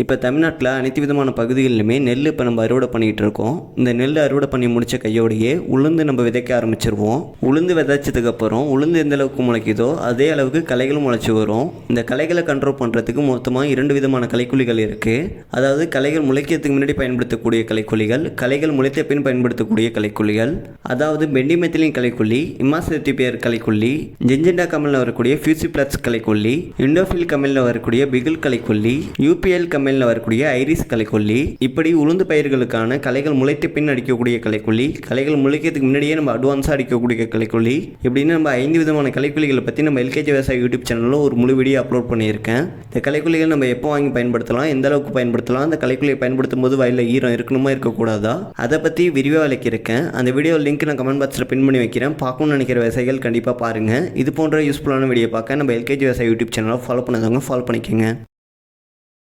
இப்போ தமிழ்நாட்டில் அனைத்து விதமான பகுதிகளிலுமே நெல் இப்போ நம்ம அறுவடை பண்ணிகிட்டு இருக்கோம். இந்த நெல் அறுவடை பண்ணி முடித்த கையோடையே உளுந்து நம்ம விதைக்க ஆரம்பிச்சிருவோம். உளுந்து விதைச்சதுக்கப்புறம் உளுந்து எந்த அளவுக்கு முளைக்குதோ அதே அளவுக்கு களைகளும் முளைச்சி வரும். இந்த களைகளை கண்ட்ரோல் பண்ணுறதுக்கு மொத்தமாக இரண்டு விதமான கலைக்குழிகள் இருக்குது அதாவது களைகள் முளைக்கிறதுக்கு முன்னாடி பயன்படுத்தக்கூடிய கலைக்குழிகள் களைகள் முளைத்த பின் பயன்படுத்தக்கூடிய கலைக்குழிகள் அதாவது பெண்டிமெத்திலின் கலைக்குள்ளி இமாசெத்திபியர் கலைக்குள்ளி ஜெஞ்செண்டா கமலில் வரக்கூடிய ஃபியூசி பிளஸ் கலைக்குள்ளி இண்டோஃபில் கமலில் வரக்கூடிய பிகில் கலைக்குள்ளி யூபிஎல் தமிழில் வரக்கூடிய ஐரிஸ் கலைக்கொல்லி இப்படி உளுந்து பயிர்களுக்கான கலைகள் முளைத்த பின் அடிக்கக்கூடிய கலைக்கொல்லி கலைகள் முளைக்கிறதுக்கு முன்னாடியே நம்ம அட்வான்ஸாக அடிக்கக்கூடிய கலைக்கொல்லி இப்படின்னு நம்ம ஐந்து விதமான கலைக்கொல்லிகளை பற்றி நம்ம எல்கேஜி விவசாய யூடியூப் சேனலில் ஒரு முழு வீடியோ அப்லோட் பண்ணியிருக்கேன். இந்த கலைக்கொல்லிகள் நம்ம எப்போ வாங்கி பயன்படுத்தலாம் எந்த அளவுக்கு பயன்படுத்தலாம் அந்த கலைக்கொல்லியை பயன்படுத்தும் போது வயலில் ஈரம் இருக்கணுமா இருக்கக்கூடாதா அதை பற்றி விரிவாக விளக்கியிருக்கேன். அந்த வீடியோ லிங்க் நான் கமெண்ட் பாக்ஸில் பின் பண்ணி வைக்கிறேன். பார்க்கணும்னு நினைக்கிற விவசாயிகள் கண்டிப்பாக பாருங்கள் இது போன்ற யூஸ்ஃபுல்லான வீடியோ பார்க்க நம்ம எல்கேஜி விவசாய யூடியூப் சேனலை ஃபாலோ பண்ணதவங்க ஃபாலோ பண்ணிக்கோங்க.